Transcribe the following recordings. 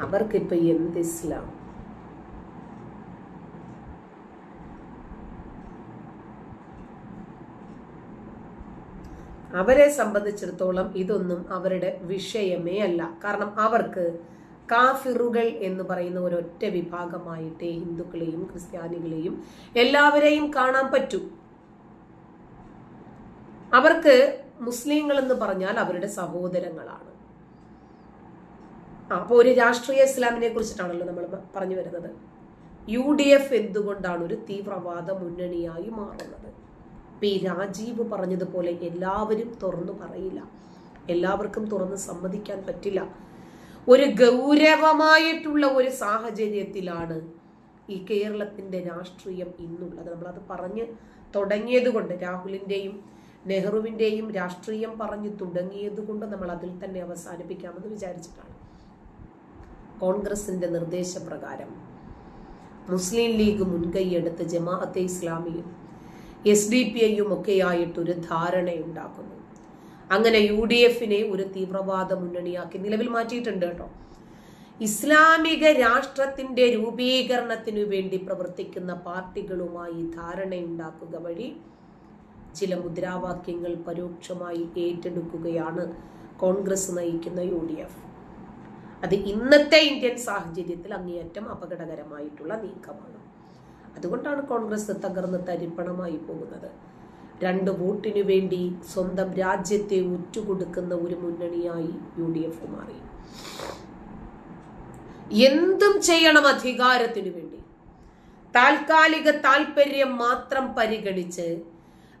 അവർക്കിപ്പോ എന്ത് ഇസ്ലാം? അവരെ സംബന്ധിച്ചിടത്തോളം ഇതൊന്നും അവരുടെ വിഷയമേ അല്ല. കാരണം അവർക്ക് കാഫിറുകൾ എന്ന് പറയുന്ന ഒരൊറ്റ വിഭാഗമായിട്ടേ ഹിന്ദുക്കളെയും ക്രിസ്ത്യാനികളെയും എല്ലാവരെയും കാണാൻ പറ്റൂ. അവർക്ക് മുസ്ലിങ്ങൾ എന്ന് പറഞ്ഞാൽ അവരുടെ സഹോദരങ്ങളാണ്. അപ്പോൾ ഒരു രാഷ്ട്രീയ ഇസ്ലാമിനെ കുറിച്ചിട്ടാണല്ലോ നമ്മൾ പറഞ്ഞു വരുന്നത്. യു ഡി എഫ് എന്തുകൊണ്ടാണ് ഒരു തീവ്രവാദ മുന്നണിയായി മാറുന്നത്? പി രാജീവ് പറഞ്ഞതുപോലെ എല്ലാവരും തുറന്നു പറയില്ല. എല്ലാവർക്കും തുറന്ന് സമ്മതിക്കാൻ പറ്റില്ല. ഒരു ഗൗരവമായിട്ടുള്ള ഒരു സാഹചര്യത്തിലാണ് ഈ കേരളത്തിന്റെ രാഷ്ട്രീയം ഇന്നുള്ളത്. നമ്മളത് പറഞ്ഞ് തുടങ്ങിയത് കൊണ്ട് രാഹുലിന്റെയും നെഹ്റുവിന്റെയും രാഷ്ട്രീയം പറഞ്ഞ് തുടങ്ങിയത് കൊണ്ട് നമ്മൾ അതിൽ തന്നെ അവസാനിപ്പിക്കാമെന്ന് വിചാരിച്ചിട്ടാണ്. കോൺഗ്രസിന്റെ നിർദ്ദേശപ്രകാരം മുസ്ലിം ലീഗ് മുൻകൈയെടുത്ത് ജമാഅത്തെ ഇസ്ലാമിയും എസ് ഡി പി ഐയും ഒക്കെയായിട്ടൊരു ധാരണയുണ്ടാക്കുന്നു. അങ്ങനെ യു ഡി എഫിനെ ഒരു തീവ്രവാദ മുന്നണിയാക്കി നിലവിൽ മാറ്റിയിട്ടുണ്ട് കേട്ടോ. ഇസ്ലാമിക രാഷ്ട്രത്തിന്റെ രൂപീകരണത്തിനു വേണ്ടി പ്രവർത്തിക്കുന്ന പാർട്ടികളുമായി ധാരണയുണ്ടാക്കുക വഴി ചില മുദ്രാവാക്യങ്ങൾ പരോക്ഷമായി ഏറ്റെടുക്കുകയാണ് കോൺഗ്രസ് നയിക്കുന്ന യു ഡി എഫ്. അത് ഇന്നത്തെ ഇന്ത്യൻ സാഹചര്യത്തിൽ അങ്ങേയറ്റം അപകടകരമായിട്ടുള്ള നീക്കമാണ്. അതുകൊണ്ടാണ് കോൺഗ്രസ് തകർന്ന് തരിപ്പണമായി പോകുന്നത്. രണ്ട് വോട്ടിനു വേണ്ടി സ്വന്തം രാജ്യത്തെ ഉറ്റുകൊടുക്കുന്ന ഒരു മുന്നണിയായി യു ഡി എഫ് മാറി. എന്തും ചെയ്യണം അധികാരത്തിനു വേണ്ടി. താൽക്കാലിക താൽപര്യം മാത്രം പരിഗണിച്ച്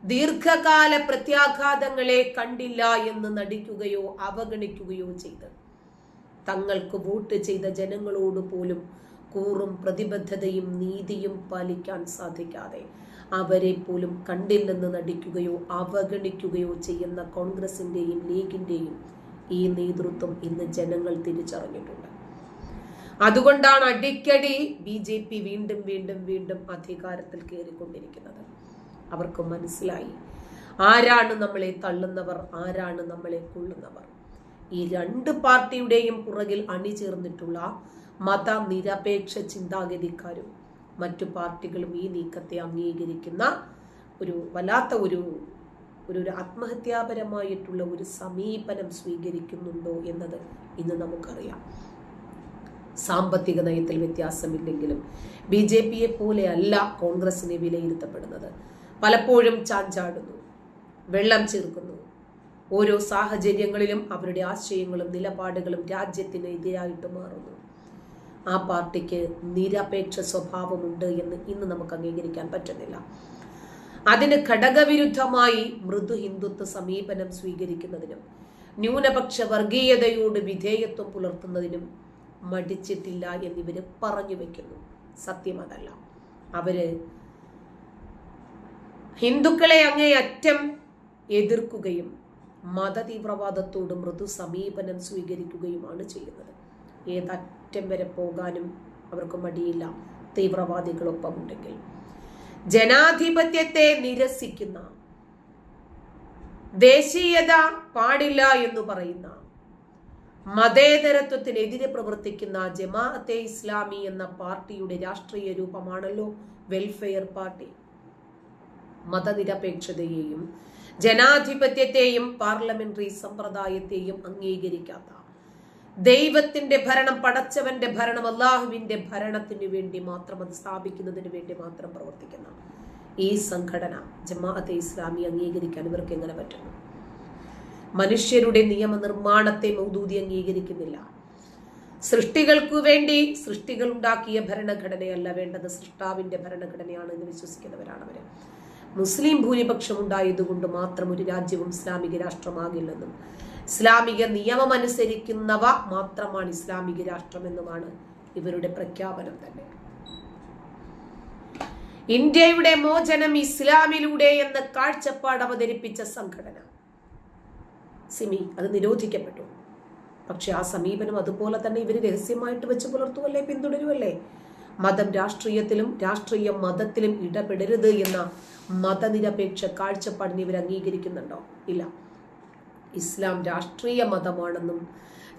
ദീർഘകാല പ്രത്യാഘാതങ്ങളെ കണ്ടില്ല എന്ന് നടിക്കുകയോ അവഗണിക്കുകയോ ചെയ്ത് തങ്ങൾക്ക് വോട്ട് ചെയ്ത ജനങ്ങളോട് പോലും കൂറും പ്രതിബദ്ധതയും നീതിയും പാലിക്കാൻ സാധിക്കാതെ അവരെ പോലും കണ്ടില്ലെന്ന് നടിക്കുകയോ അവഗണിക്കുകയോ ചെയ്യുന്ന കോൺഗ്രസിന്റെയും ലീഗിന്റെയും ഈ നേതൃത്വം ഇന്ന് ജനങ്ങൾ തിരിച്ചറിഞ്ഞിട്ടുണ്ട്. അതുകൊണ്ടാണ് അടിക്കടി ബി ജെ പി വീണ്ടും വീണ്ടും വീണ്ടും അധികാരത്തിൽ കയറിക്കൊണ്ടിരിക്കുന്നത്. അവർക്ക് മനസ്സിലായി. ആരാണ് നമ്മളെ തള്ളുന്നവർ? ആരാണ് നമ്മളെ കൊള്ളുന്നവർ ഈ രണ്ട് പാർട്ടിയുടെയും പുറകിൽ അണിചേർന്നിട്ടുള്ള മതനിരപേക്ഷ ചിന്താഗതിക്കാരും മറ്റു പാർട്ടികളും ഈ നീക്കത്തെ അംഗീകരിക്കുന്ന ഒരു വല്ലാത്ത ഒരു ഒരു ആത്മഹത്യാപരമായിട്ടുള്ള ഒരു സമീപനം സ്വീകരിക്കുന്നുണ്ടോ എന്നത് ഇന്ന് നമുക്കറിയാം. സാമ്പത്തിക നയത്തിൽ വ്യത്യാസമില്ലെങ്കിലും ബി ജെ പിയെ പോലെ അല്ല കോൺഗ്രസിനെ വിലയിരുത്തപ്പെടുന്നത്. പലപ്പോഴും ചാഞ്ചാടുന്നു. വെള്ളം ചേർക്കുന്നു ഓരോ സാഹചര്യങ്ങളിലും അവരുടെ ആശയങ്ങളും നിലപാടുകളും രാജ്യത്തിന് എതിരായിട്ട് മാറുന്നു. ആ പാർട്ടിക്ക് നിരപേക്ഷ സ്വഭാവമുണ്ട് എന്ന് ഇന്ന് നമുക്ക് അംഗീകരിക്കാൻ പറ്റുന്നില്ല. അതിന് ഘടകവിരുദ്ധമായി മൃദു ഹിന്ദുത്വ സമീപനം സ്വീകരിക്കുന്നതിനും ന്യൂനപക്ഷ വർഗീയതയോട് വിധേയത്വം പുലർത്തുന്നതിനും മടിച്ചിട്ടില്ല എന്നിവർ പറഞ്ഞു വെക്കുന്നു. സത്യം അതല്ല അവർ ഹിന്ദുക്കളെ അങ്ങേയറ്റം എതിർക്കുകയും മതതീവ്രവാദത്തോട് മൃദു സമീപനം സ്വീകരിക്കുകയുമാണ് ചെയ്യുന്നത്. ഏതറ്റം വരെ പോകാനും അവർക്ക് മടിയില്ല തീവ്രവാദികളൊപ്പമുണ്ടെങ്കിൽ ജനാധിപത്യത്തെ നിരസിക്കുന്ന ദേശീയത പാടില്ല എന്ന് പറയുന്ന മതേതരത്വത്തിനെതിരെ പ്രവർത്തിക്കുന്ന ജമാഅത്തെ ഇസ്ലാമി എന്ന പാർട്ടിയുടെ രാഷ്ട്രീയ രൂപമാണല്ലോ വെൽഫെയർ പാർട്ടി. മതനിരപേക്ഷതയെയും ജനാധിപത്യത്തെയും പാർലമെന്ററി സമ്പ്രദായത്തെയും അംഗീകരിക്കാത്ത ദൈവത്തിന്റെ ഭരണം പടച്ചവന്റെ ഭരണം അള്ളാഹുവിന്റെ ഭരണത്തിന് വേണ്ടി മാത്രം അത് സ്ഥാപിക്കുന്നതിന് വേണ്ടി മാത്രം പ്രവർത്തിക്കുന്ന ഈ സംഘടന ജമാഅത്തെ ഇസ്ലാമി അംഗീകരിക്കാൻ ഇവർക്ക് എങ്ങനെ പറ്റുന്നു? മനുഷ്യരുടെ നിയമനിർമ്മാണത്തെ മൗദൂതി അംഗീകരിക്കുന്നില്ല. സൃഷ്ടികൾക്കു വേണ്ടി സൃഷ്ടികൾ ഉണ്ടാക്കിയ ഭരണഘടനയല്ല വേണ്ടത്. സൃഷ്ടാവിന്റെ ഭരണഘടനയാണ് എന്ന് വിശ്വസിക്കുന്നവരാണ് അവർ മുസ്ലിം ഭൂരിപക്ഷം ഉണ്ടായതുകൊണ്ട് മാത്രം ഒരു രാജ്യവും ഇസ്ലാമിക രാഷ്ട്രമാകില്ലെന്നും ഇസ്ലാമിക നിയമം അനുസരിക്കുന്നവ മാത്രമാണ് ഇസ്ലാമിക രാഷ്ട്രമെന്നുമാണ് ഇവരുടെ പ്രഖ്യാപനം തന്നെ. ഇന്ത്യയുടെ മോചനം ഇസ്ലാമിലൂടെ എന്ന കാഴ്ചപ്പാട് അവതരിപ്പിച്ച സംഘടന. സിമി അത് നിരോധിക്കപ്പെട്ടു. പക്ഷെ ആ സമീപനം അതുപോലെ തന്നെ ഇവർ രഹസ്യമായിട്ട് വെച്ച് പുലർത്തുമല്ലേ പിന്തുടരുമല്ലേ മതം രാഷ്ട്രീയത്തിലും രാഷ്ട്രീയം മതത്തിലും ഇടപെടരുത് എന്ന മതനിരപേക്ഷ കാഴ്ചപ്പാടിനെ ഇവർ അംഗീകരിക്കുന്നുണ്ടോ? ഇല്ല. ഇസ്ലാം രാഷ്ട്രീയ മതമാണെന്നും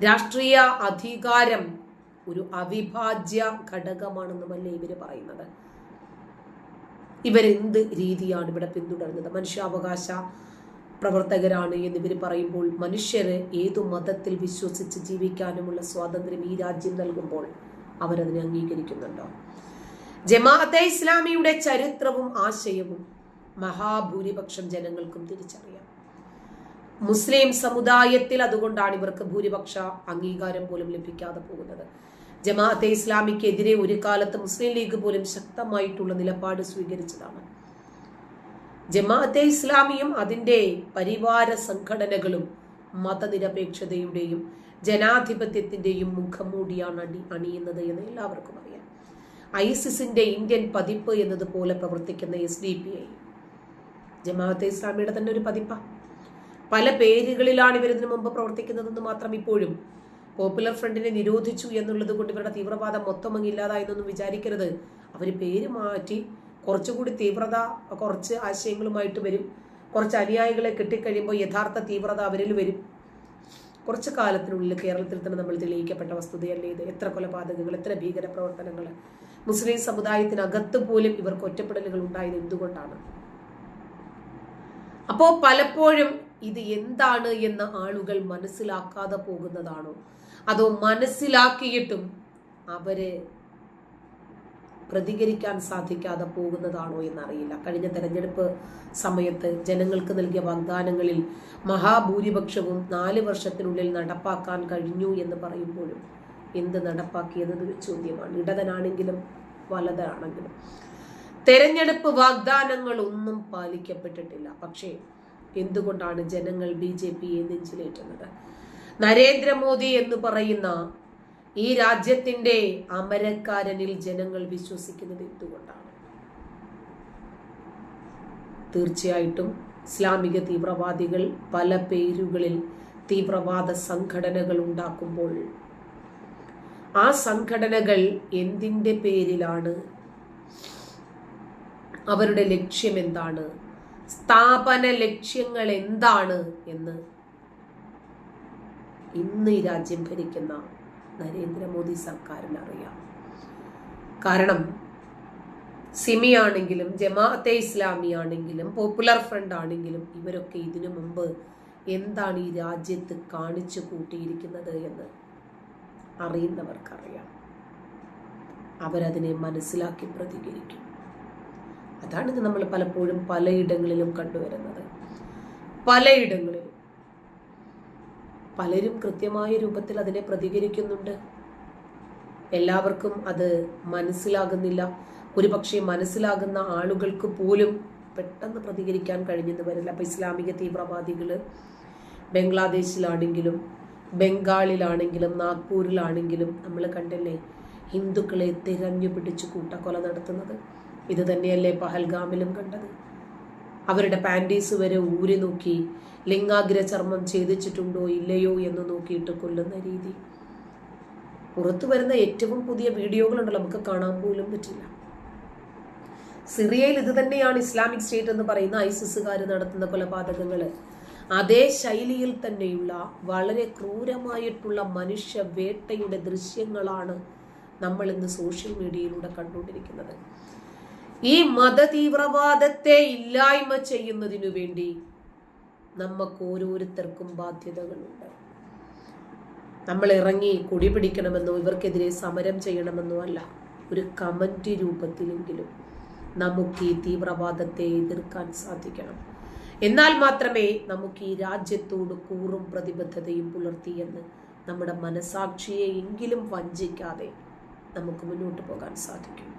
രാഷ്ട്രീയ അധികാരം ഒരു അവിഭാജ്യ ഘടകമാണെന്നുമല്ലേ ഇവർ പറയുന്നത്? ഇവരെന്ത് രീതിയാണ് ഇവിടെ പിന്തുടരുന്നത്? മനുഷ്യാവകാശ പ്രവർത്തകരാണ് എന്നിവർ പറയുമ്പോൾ മനുഷ്യരെ ഏതു മതത്തിൽ വിശ്വസിച്ച് ജീവിക്കാനുമുള്ള സ്വാതന്ത്ര്യം ഈ രാജ്യം നൽകുമ്പോൾ അവരതിനെ അംഗീകരിക്കുന്നുണ്ടോ? ജമാഅത്തെ ഇസ്ലാമിയുടെ ചരിത്രവും ആശയവും മഹാഭൂരിപക്ഷം ജനങ്ങൾക്കും തിരിച്ചറിയാം. മുസ്ലിം സമുദായത്തിൽ അതുകൊണ്ടാണ് ഇവർക്ക് ഭൂരിപക്ഷ അംഗീകാരം പോലും ലഭിക്കാതെ പോകുന്നത്. ജമാഅത്തെ ഇസ്ലാമിക്കെതിരെ ഒരു കാലത്ത് മുസ്ലിം ലീഗ് പോലും ശക്തമായിട്ടുള്ള നിലപാട് സ്വീകരിച്ചതാണ്. ജമാഅത്തെ ഇസ്ലാമിയും അതിന്റെ പരിവാര സംഘടനകളും മതനിരപേക്ഷതയുടെയും ജനാധിപത്യത്തിന്റെയും മുഖംമൂടിയാണ് അടി അണിയുന്നത് എന്ന് എല്ലാവർക്കും അറിയാം. ഐസിസിന്റെ ഇന്ത്യൻ പതിപ്പ് എന്നതുപോലെ പ്രവർത്തിക്കുന്ന S D P I Jamaat ഇസ്ലാമിയുടെ തന്നെ ഒരു പതിപ്പാണ് പല പേരുകളിലാണ് ഇവർ ഇതിനു മുമ്പ് പ്രവർത്തിക്കുന്നതെന്ന് മാത്രം ഇപ്പോഴും പോപ്പുലർ ഫ്രണ്ടിനെ നിരോധിച്ചു എന്നുള്ളത് കൊണ്ട് ഇവരുടെ തീവ്രവാദം മൊത്തം അങ്ങ് ഇല്ലാതായെന്നൊന്നും വിചാരിക്കരുത്. അവർ പേര് മാറ്റി കുറച്ചുകൂടി തീവ്രത കുറച്ച് ആശയങ്ങളുമായിട്ട് വരും. കുറച്ച് അനുയായികളെ കിട്ടിക്കഴിയുമ്പോൾ യഥാർത്ഥ തീവ്രത അവരിൽ വരും. കുറച്ച് കാലത്തിനുള്ളിൽ കേരളത്തിൽ തന്നെ നമ്മൾ തെളിയിക്കപ്പെട്ട വസ്തുതയല്ലേ ഇത്? എത്ര കൊലപാതകങ്ങൾ എത്ര ഭീകര പ്രവർത്തനങ്ങൾ? മുസ്ലിം സമുദായത്തിനകത്ത് പോലും ഇവർക്ക് ഒറ്റപ്പെടലുകൾ ഉണ്ടായത് എന്തുകൊണ്ടാണ്? അപ്പോ പലപ്പോഴും ഇത് എന്താണ് എന്ന് ആളുകൾ മനസ്സിലാക്കാതെ പോകുന്നതാണോ? അതോ മനസ്സിലാക്കിയിട്ടും അവർ പ്രതികരിക്കാൻ സാധിക്കാതെ പോകുന്നതാണോ എന്നറിയില്ല. കഴിഞ്ഞ തെരഞ്ഞെടുപ്പ് സമയത്ത് ജനങ്ങൾക്ക് നൽകിയ വാഗ്ദാനങ്ങളിൽ മഹാഭൂരിപക്ഷവും നാല് വർഷത്തിനുള്ളിൽ നടപ്പാക്കാൻ കഴിഞ്ഞു എന്ന് പറയുമ്പോഴും എന്ത് നടപ്പാക്കിയെന്നതൊരു ചോദ്യമാണ്. ഇടതനാണെങ്കിലും വലതാണെങ്കിലും. തെരഞ്ഞെടുപ്പ് വാഗ്ദാനങ്ങൾ ഒന്നും പാലിക്കപ്പെട്ടിട്ടില്ല. പക്ഷേ എന്തുകൊണ്ടാണ് ജനങ്ങൾ ബി ജെ പിയെ നെഞ്ചിലേറ്റുന്നത്? നരേന്ദ്രമോദി എന്ന് പറയുന്ന ഈ രാജ്യത്തിന്റെ അമരക്കാരനിൽ ജനങ്ങൾ വിശ്വസിക്കുന്നത് എന്തുകൊണ്ടാണ്? തീർച്ചയായിട്ടും ഇസ്ലാമിക തീവ്രവാദികൾ പല പേരുകളിൽ തീവ്രവാദ സംഘടനകൾ ഉണ്ടാക്കുമ്പോൾ ആ സംഘടനകൾ എന്തിന്റെ പേരിലാണ്? അവരുടെ ലക്ഷ്യം എന്താണ്? സ്ഥാപന ലക്ഷ്യങ്ങൾ എന്താണ് എന്ന് ഇന്ന് ഈ രാജ്യം ഭരിക്കുന്ന നരേന്ദ്രമോദി സർക്കാരിന് അറിയാം കാരണം സിമി ആണെങ്കിലും ജമാഅത്തെ ഇസ്ലാമി ആണെങ്കിലും പോപ്പുലർ ഫ്രണ്ട് ആണെങ്കിലും ഇവരൊക്കെ ഇതിനു മുമ്പ് എന്താണ് ഈ രാജ്യത്ത് കാണിച്ചു കൂട്ടിയിരിക്കുന്നത് എന്ന് അറിയുന്നവർക്കറിയാം. അവരതിനെ മനസ്സിലാക്കി പ്രതികരിക്കും. അതാണ് നമ്മൾ പലപ്പോഴും പലയിടങ്ങളിലും കണ്ടുവരുന്നത്. പലയിടങ്ങളിലും പലരും കൃത്യമായ രൂപത്തിൽ അതിനെ പ്രതികരിക്കുന്നുണ്ട്. എല്ലാവർക്കും അത് മനസ്സിലാകുന്നില്ല. ഒരുപക്ഷെ മനസ്സിലാകുന്ന ആളുകൾക്ക് പോലും പെട്ടെന്ന് പ്രതികരിക്കാൻ കഴിഞ്ഞെന്ന് വരില്ല. അപ്പൊ ഇസ്ലാമിക തീവ്രവാദികൾ ബംഗ്ലാദേശിലാണെങ്കിലും ബംഗാളിലാണെങ്കിലും നാഗ്പൂരിലാണെങ്കിലും നമ്മൾ കണ്ടല്ലേ ഹിന്ദുക്കളെ തിരഞ്ഞു പിടിച്ച് കൂട്ടക്കൊല നടത്തുന്നത്. ഇത് തന്നെയല്ലേ പഹൽഗാമിലും കണ്ടത്. അവരുടെ പാന്റീസ് വരെ ഊരി നോക്കി ലിംഗാഗ്ര ചർമ്മം ഛേദിച്ചിട്ടുണ്ടോ ഇല്ലയോ എന്ന് നോക്കിയിട്ട് കൊല്ലുന്ന രീതി. പുറത്തു വരുന്ന ഏറ്റവും പുതിയ വീഡിയോകളുണ്ടല്ലോ നമുക്ക് കാണാൻ പോലും പറ്റില്ല. സിറിയയിൽ ഇത് തന്നെയാണ് ഇസ്ലാമിക് സ്റ്റേറ്റ് എന്ന് പറയുന്ന ഐസിസുകാർ നടത്തുന്ന കൊലപാതകങ്ങൾ അതേ ശൈലിയിൽ തന്നെയുള്ള വളരെ ക്രൂരമായിട്ടുള്ള മനുഷ്യ വേട്ടയുടെ ദൃശ്യങ്ങളാണ് നമ്മൾ ഇന്ന് സോഷ്യൽ മീഡിയയിലൂടെ കണ്ടുകൊണ്ടിരിക്കുന്നത്. ഈ മതതീവ്രവാദത്തെ ഇല്ലായ്മ ചെയ്യുന്നതിനു വേണ്ടി നമുക്ക് ഓരോരുത്തർക്കും ബാധ്യതകളുണ്ട്. നമ്മൾ ഇറങ്ങി കൊടി പിടിക്കണമെന്നോ ഇവർക്കെതിരെ സമരം ചെയ്യണമെന്നോ അല്ല ഒരു കമന്റ് രൂപത്തിലെങ്കിലും നമുക്ക് ഈ തീവ്രവാദത്തെ എതിർക്കാൻ സാധിക്കണം. എന്നാൽ മാത്രമേ നമുക്ക് ഈ രാജ്യത്തോട് കൂറും പ്രതിബദ്ധതയും പുലർത്തിയെന്ന് നമ്മുടെ മനസാക്ഷിയെ എങ്കിലും വഞ്ചിക്കാതെ നമുക്ക് മുന്നോട്ട് പോകാൻ സാധിക്കും.